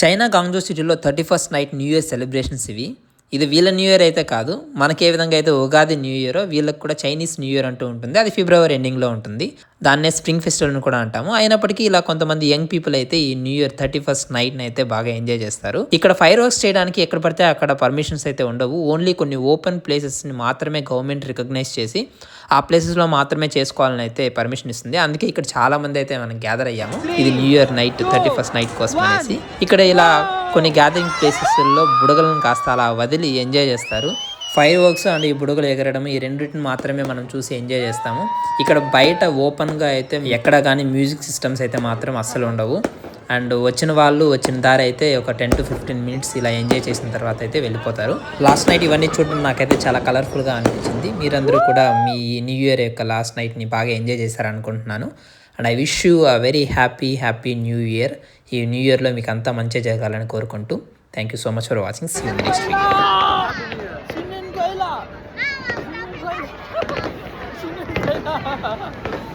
China Guangzhou సిటీలో thirty first night new year celebrations ఇవి. ఇది వీళ్ళ న్యూ ఇయర్ అయితే కాదు. మనకి ఏ విధంగా అయితే ఉగాది న్యూ ఇయర్ వీళ్ళకి కూడా చైనీస్ న్యూ ఇయర్ అంటూ ఉంటుంది. అది ఫిబ్రవరి ఎండింగ్లో ఉంటుంది. దాన్నే స్ప్రింగ్ ఫెస్టివల్ అని కూడా అంటాము. అయినప్పటికీ ఇలా కొంతమంది యంగ్ పీపుల్ అయితే ఈ న్యూ ఇయర్ థర్టీ ఫస్ట్ నైట్ని అయితే బాగా ఎంజాయ్ చేస్తారు. ఇక్కడ ఫైర్ వర్క్స్ చేయడానికి ఎక్కడ పడితే అక్కడ పర్మిషన్స్ అయితే ఉండవు. ఓన్లీ కొన్ని ఓపెన్ ప్లేసెస్ని మాత్రమే గవర్నమెంట్ రికగ్నైజ్ చేసి ఆ ప్లేసెస్లో మాత్రమే చేసుకోవాలని అయితే పర్మిషన్ ఇస్తుంది. అందుకే ఇక్కడ చాలా మంది అయితే మనం గ్యాదర్ అయ్యాము. ఇది new year night thirty first night కోసం అనేసి ఇక్కడ ఇలా కొన్ని గ్యాదరింగ్ ప్లేసెస్లో బుడగలను కాస్త అలా వదిలి ఎంజాయ్ చేస్తారు. ఫైర్ వర్క్స్ అండ్ ఈ బుడగలు ఎగరడం ఈ రెండింటిని మాత్రమే మనం చూసి ఎంజాయ్ చేస్తాము. ఇక్కడ బయట ఓపెన్గా అయితే ఎక్కడ కానీ మ్యూజిక్ సిస్టమ్స్ అయితే మాత్రం అస్సలు ఉండవు. అండ్ వచ్చిన వాళ్ళు వచ్చిన దారి అయితే ఒక టెన్ టు ఫిఫ్టీన్ మినిట్స్ ఇలా ఎంజాయ్ చేసిన తర్వాత అయితే వెళ్ళిపోతారు. లాస్ట్ నైట్ ఇవన్నీ చూడడం నాకైతే చాలా కలర్ఫుల్గా అనిపించింది. మీరందరూ కూడా మీ న్యూ ఇయర్ యొక్క లాస్ట్ నైట్ని బాగా enjoy చేశారనుకుంటున్నాను. And I wish you a very happy happy new year ఈ న్యూ ఇయర్లో మీకు అంతా మంచిగా జరగాలని కోరుకుంటూ thank you so much for watching see next week